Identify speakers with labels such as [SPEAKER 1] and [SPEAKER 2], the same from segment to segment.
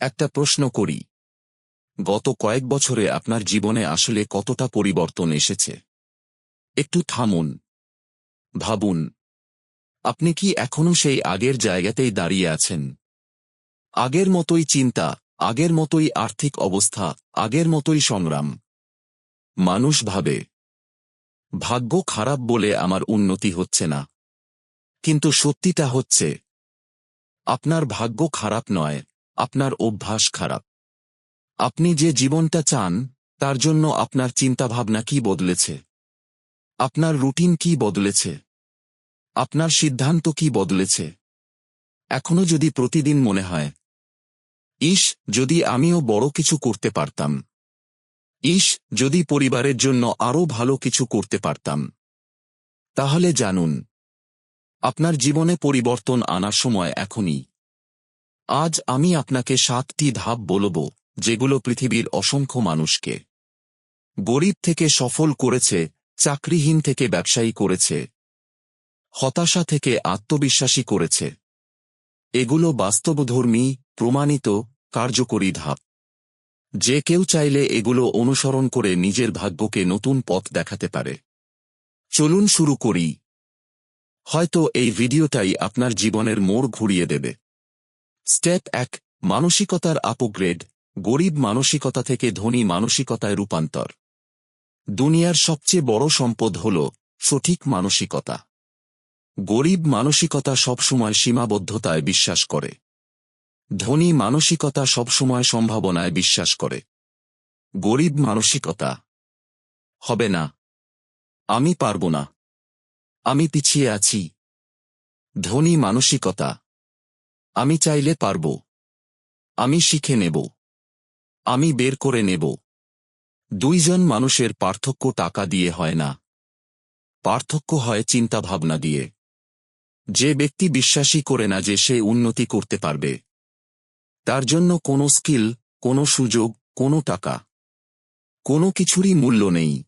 [SPEAKER 1] একটা প্রশ্ন করি। গত কয়েক বছরে আপনার জীবনে আসলে কতটা পরিবর্তন এসেছে? একটু থামুন। ভাবুন। আপনি কি এখনও সেই আগের জায়গাতেই দাঁড়িয়ে আছেন? আগের মতোই চিন্তা, আগের মতোই আর্থিক অবস্থা, আগের মতোই সংগ্রাম। মানুষ ভাবে, ভাগ্য খারাপ বলে আমার উন্নতি হচ্ছে না। কিন্তু সত্যিটা হচ্ছে, আপনার ভাগ্য খারাপ নয়। আপনার অভ্যাস খারাপ। আপনি যে জীবনটা চান, তার জন্য আপনার চিন্তাভাবনা কি বদলেছে? আপনার রুটিন কি বদলেছে? আপনার সিদ্ধান্ত কি বদলেছে? এখনও যদি প্রতিদিন মনে হয় ইস যদি আমিও বড় কিছু করতে পারতাম। ইস যদি পরিবারের জন্য আরও ভালো কিছু করতে পারতাম। তাহলে জানুন, আপনার জীবনে পরিবর্তন আনার সময় এখনই। আজ আমি আপনাকে সাতটি ধাপ বলব, যেগুলো পৃথিবীর অসংখ্য মানুষকে। গরিব থেকে সফল করেছে, চাকরিহীন থেকে ব্যবসায়ী করেছে। হতাশা থেকে আত্মবিশ্বাসী করেছে। এগুলো বাস্তবধর্মী, প্রমাণিত, কার্যকরী ধাপ। যে কেউ চাইলে এগুলো অনুসরণ করে নিজের ভাগ্যকে নতুন পথ দেখাতে পারে। চলুন শুরু করি। হয়তো এই ভিডিওটাই আপনার জীবনের মোড় ঘুরিয়ে দেবে। স্টেপ এক, মানসিকতার আপগ্রেড, গরিব মানসিকতা থেকে ধনী মানসিকতায় রূপান্তর। দুনিয়ার সবচেয়ে বড় সম্পদ হল সঠিক মানসিকতা। গরিব মানসিকতা সবসময় সীমাবদ্ধতায় বিশ্বাস করে। ধনী মানসিকতা সবসময় সম্ভাবনায় বিশ্বাস করে। গরিব মানসিকতা হবে না। আমি পারব না। আমি পিছিয়ে আছি। ধনী মানসিকতা আমি চাইলে পারব। আমি শিখে নেব। আমি বের করে নেব। দুইজন মানুষের পার্থক্য টাকা দিয়ে হয় না। পার্থক্য হয় চিন্তাভাবনা দিয়ে। যে ব্যক্তি বিশ্বাসী করে না যে সে উন্নতি করতে পারবে। তার জন্য কোনো স্কিল, কোনো সুযোগ, কোনো টাকা, কোনো কিছুরই মূল্য নেই।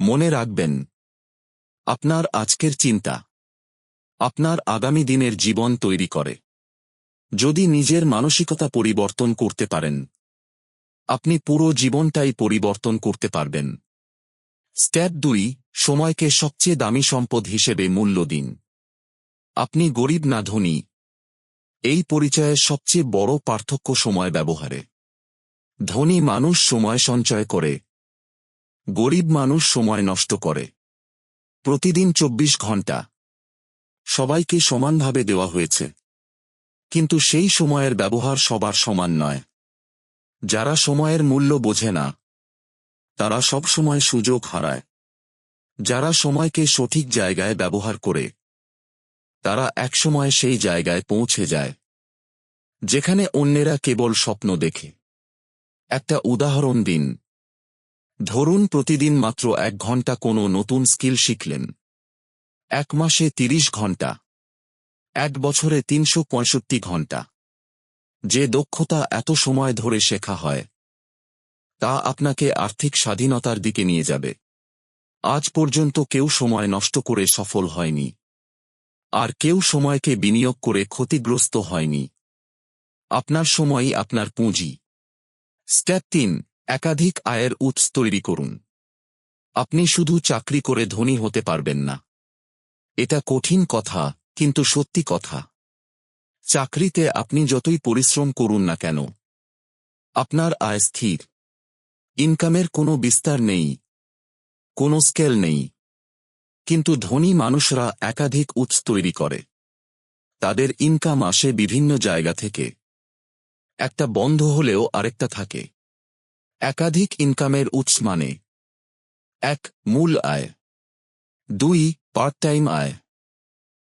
[SPEAKER 1] মনে রাখবেন, আপনার আজকের চিন্তা আপনার আগামী দিনের জীবন তৈরি করে। যদি নিজের মানসিকতা পরিবর্তন করতে পারেন। আপনি পুরো জীবনটাই পরিবর্তন করতে পারবেন। স্টেপ দুই, সময়কে সবচেয়ে দামি সম্পদ হিসেবে মূল্য দিন। আপনি গরিব না ধনী। এই পরিচয়ের সবচেয়ে বড় পার্থক্য সময় ব্যবহারে। ধনী মানুষ সময় সঞ্চয় করে। গরিব মানুষ সময় নষ্ট করে। প্রতিদিন চব্বিশ ঘণ্টা সবাইকে সমানভাবে দেওয়া হয়েছে। কিন্তু সেই সময়ের ব্যবহার সবার সমান নয়। যারা সময়ের মূল্য বোঝে না, তারা সব সময় সুযোগ হারায়। যারা সময়কে সঠিক জায়গায় ব্যবহার করে, তারা একসময় সেই জায়গায় পৌঁছে যায়, যেখানে অন্যেরা কেবল স্বপ্ন দেখে। একটা উদাহরণ দিন। ধরুন প্রতিদিন মাত্র এক ঘণ্টা কোনো নতুন স্কিল শিখলেন। এক মাসে তিরিশ ঘণ্টা। এক বছরে তিনশো পঁয়ষট্টি ঘণ্টা। যে দক্ষতা এত সময় ধরে শেখা হয়, তা আপনাকে আর্থিক স্বাধীনতার দিকে নিয়ে যাবে। আজ পর্যন্ত কেউ সময় নষ্ট করে সফল হয়নি। আর কেউ সময়কে বিনিয়োগ করে ক্ষতিগ্রস্ত হয়নি। আপনার সময়ই আপনার পুঁজি। স্টেপ তিন, একাধিক আয়ের উৎস তৈরি করুন। আপনি শুধু চাকরি করে ধনী হতে পারবেন না। এটা কঠিন কথা কিন্তু সত্যি কথা। চাকরিতে আপনি যতই পরিশ্রম করুন না কেন, আপনার আয় স্থির। ইনকামের কোনো বিস্তার নেই, কোনো স্কেল নেই। কিন্তু ধনী মানুষরা একাধিক উৎস তৈরি করে। তাদের ইনকাম আসে বিভিন্ন জায়গা থেকে। একটা বন্ধ হলেও আরেকটা থাকে। একাধিক ইনকামের উৎস মানে এক মূল আয়। দুই পার্ট টাইম আয়।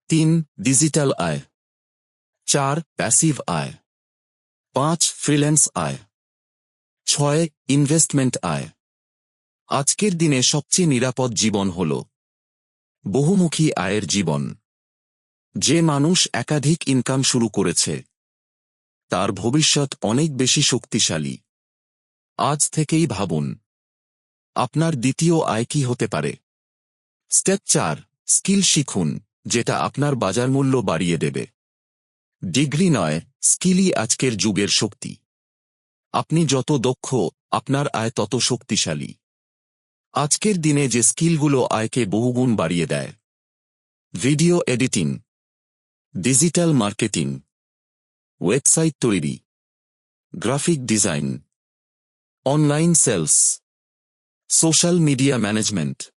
[SPEAKER 1] তিন ডিজিটাল আয়। চার প্যাসিভ আয়। পাঁচ ফ্রিল্যান্স আয়। ছয় ইনভেস্টমেন্ট আয়। আজকের দিনে সবচেয়ে নিরাপদ জীবন হল বহুমুখী আয়ের জীবন। যে মানুষ একাধিক ইনকাম শুরু করেছে, তার ভবিষ্যৎ অনেক বেশি শক্তিশালী। আজ থেকেই ভাবুন, আপনার দ্বিতীয় আয় কি হতে পারে? স্টেপ চার স্কিল শিখুন। যেটা আপনার বাজার মূল্য বাড়িয়ে দেবে। ডিগ্রি নয়, স্কিলই আজকের যুগের শক্তি। আপনি যত দক্ষ, আপনার আয় তত শক্তিশালী। আজকের দিনে যে স্কিলগুলো আয়কে বহুগুণ বাড়িয়ে দেয়। Video editing, digital marketing, website তৈরি, graphic design, online sales, social media management,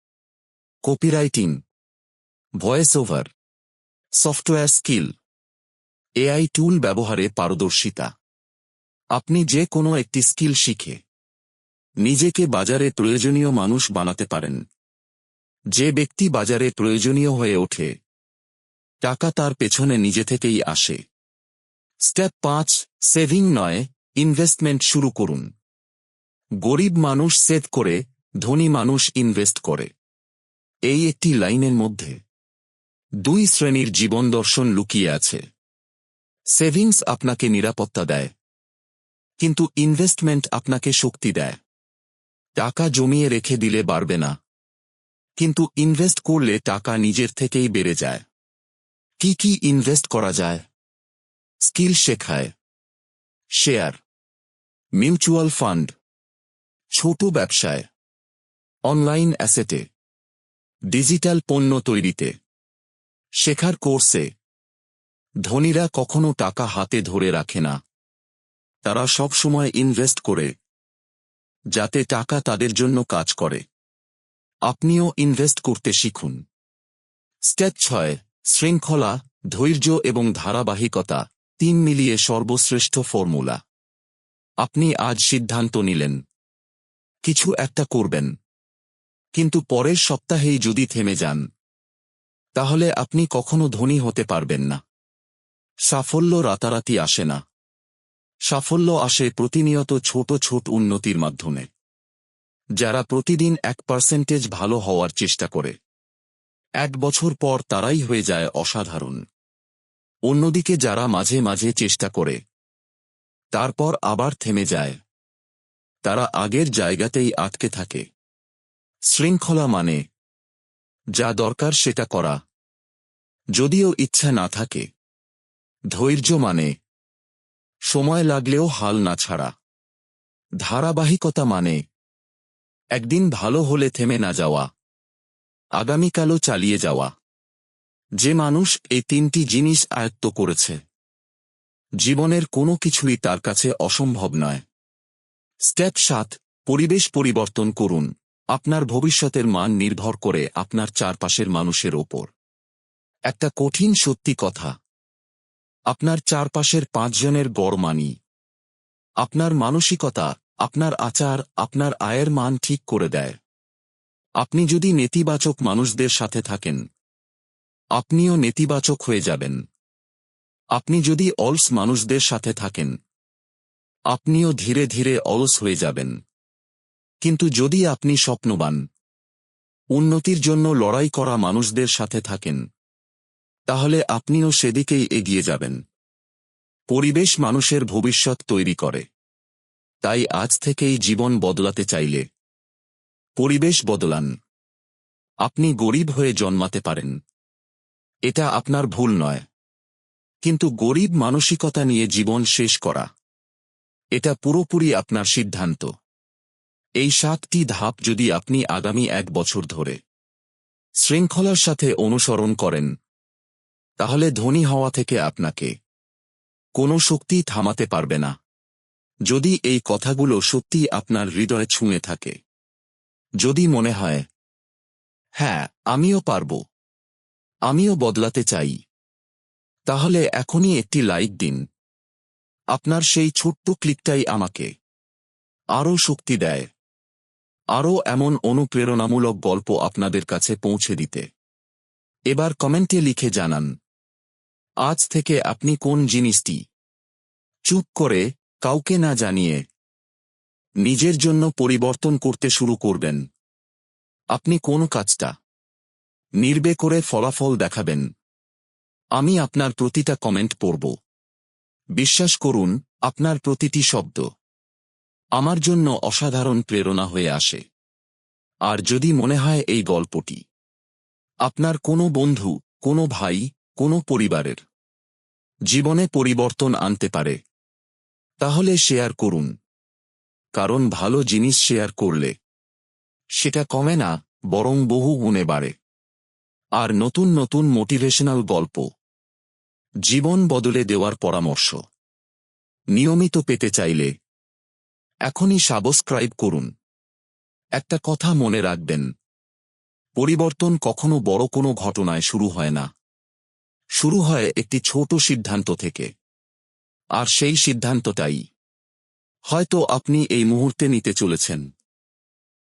[SPEAKER 1] copywriting voice over software skill, AI tool ব্যবহারে পারদর্শিতা। আপনি যে কোনো একটি স্কিল শিখে নিজেকে বাজারে প্রয়োজনীয় মানুষ বানাতে পারেন। যে ব্যক্তি বাজারে প্রয়োজনীয় হয়ে ওঠে, টাকা তার পেছনে নিজে থেকেই আসে। স্টেপ পাঁচ, সেভিং নয়, ইনভেস্টমেন্ট শুরু করুন। গরিব মানুষ সেভ করে, ধনী মানুষ ইনভেস্ট করে। এই একটি লাইনের মধ্যে। দুই শ্রেণির জীবন দর্শন লুকিয়ে আছে। সেভিংস আপনাকে নিরাপত্তা দেয়। কিন্তু ইনভেস্টমেন্ট আপনাকে শক্তি দেয়। টাকা জমিয়ে রেখে দিলে বাড়বে না। কিন্তু ইনভেস্ট করলে টাকা নিজের থেকেই বেড়ে যায়। কি কি ইনভেস্ট করা যায়? স্কিল শেখায়। শেয়ার। Mutual fund. ছোট ব্যবসায়। অনলাইন অ্যাসেটে। ডিজিটাল পণ্য তৈরিতে। শেখার কোর্সে। ধনীরা কখনো টাকা হাতে ধরে রাখে না। তারা সবসময় ইনভেস্ট করে, যাতে টাকা তাদের জন্য কাজ করে। আপনিও ইনভেস্ট করতে শিখুন। স্টেপ ছয়, শৃঙ্খলা, ধৈর্য এবং ধারাবাহিকতা তিন মিলিয়ে সর্বশ্রেষ্ঠ ফর্মুলা। আপনি আজ সিদ্ধান্ত নিলেন। কিছু একটা করবেন। কিন্তু পরের সপ্তাহেই যদি থেমে যান। তাহলে আপনি কখনো ধনী হতে পারবেন না। সাফল্য রাতারাতি আসে না। সাফল্য আসে প্রতিনিয়ত ছোট ছোট উন্নতির মাধ্যমে। যারা প্রতিদিন এক পার্সেন্টেজ ভালো হওয়ার চেষ্টা করে। এক বছর পর তারাই হয়ে যায় অসাধারণ। অন্যদিকে যারা মাঝে মাঝে চেষ্টা করে, তারপর আবার থেমে যায়। তারা আগের জায়গাতেই আটকে থাকে। শৃঙ্খলা মানে যা দরকার সেটা করা। যদিও ইচ্ছা না থাকে। ধৈর্য মানে সময় লাগলেও হাল না ছাড়া। ধারাবাহিকতা মানে একদিন ভালো হলে থেমে না যাওয়া। আগামীকালও চালিয়ে যাওয়া। যে মানুষ এই তিনটি জিনিস আয়ত্ত করেছে, জীবনের কোনো কিছুই তার কাছে অসম্ভব নয়। স্টেপ সাত, পরিবেশ পরিবর্তন করুন। আপনার ভবিষ্যতের মান নির্ভর করে আপনার চারপাশের মানুষের ওপর। একটা কঠিন সত্যি কথা। আপনার চারপাশের পাঁচজনের গড় মানি। আপনার মানসিকতা, আপনার আচার, আপনার আয়ের মান ঠিক করে দেয়। আপনি যদি নেতিবাচক মানুষদের সাথে থাকেন, আপনিও নেতিবাচক হয়ে যাবেন। আপনি যদি অলস মানুষদের সাথে থাকেন, আপনিও ধীরে ধীরে অলস হয়ে যাবেন। কিন্তু যদি আপনি স্বপ্নবান, উন্নতির জন্য লড়াই করা মানুষদের সাথে থাকেন তাহলে আপনিও সেদিকেই এগিয়ে যাবেন। পরিবেশ মানুষের ভবিষ্যৎ তৈরি করে। তাই আজ থেকেই জীবন বদলাতে চাইলে। পরিবেশ বদলান। আপনি গরিব হয়ে জন্মাতে পারেন। এটা আপনার ভুল নয়। কিন্তু গরিব মানসিকতা নিয়ে জীবন শেষ করা। এটা পুরোপুরি আপনার সিদ্ধান্ত। এই সাতটি ধাপ যদি আপনি আগামী এক বছর ধরে শৃঙ্খলার সাথে অনুসরণ করেন তাহলে ধনী হওয়া থেকে আপনাকে কোনো শক্তি থামাতে পারবে না। যদি এই কথাগুলো সত্যি আপনার হৃদয়ে ছুঁয়ে থাকে। যদি মনে হয় হ্যাঁ আমিও পারব। আমিও বদলাতে চাই। তাহলে এখনই একটি লাইক দিন। আপনার সেই ছোট্ট ক্লিকটাই আমাকে আরও শক্তি দেয়। আরও এমন অনুপ্রেরণামূলক গল্প আপনাদের কাছে পৌঁছে দিতে। এবার কমেন্টে লিখে জানান আজ থেকে আপনি কোন জিনিসটি চুপ করে কাউকে না জানিয়ে নিজের জন্য পরিবর্তন করতে শুরু করবেন? আপনি কোন কাজটা নির্বে করে ফলাফল দেখাবেন? আমি আপনার প্রতিটা কমেন্ট পড়ব। বিশ্বাস করুন, আপনার প্রতিটি শব্দ আমার জন্য অসাধারণ প্রেরণা হয়ে আসে। আর যদি মনে হয় এই গল্পটি আপনার কোনো বন্ধু, কোনো ভাই কোনো পরিবারের জীবনে পরিবর্তন আনতে পারে, তাহলে শেয়ার করুন। কারণ ভালো জিনিস শেয়ার করলে সেটা কমে না, বরং বহু গুণে বাড়ে। আর নতুন নতুন মোটিভেশনাল গল্প, জীবন বদলে দেওয়ার পরামর্শ, নিয়মিত পেতে চাইলে এখনই সাবস্ক্রাইব করুন। একটা কথা মনে রাখবেন, পরিবর্তন কখনো বড় কোনো ঘটনায় শুরু হয় না। শুরু হয় একটি ছোট সিদ্ধান্ত থেকে। আর সেই সিদ্ধান্তটাই। হয়তো আপনি এই মুহূর্তে নিতে চলেছেন।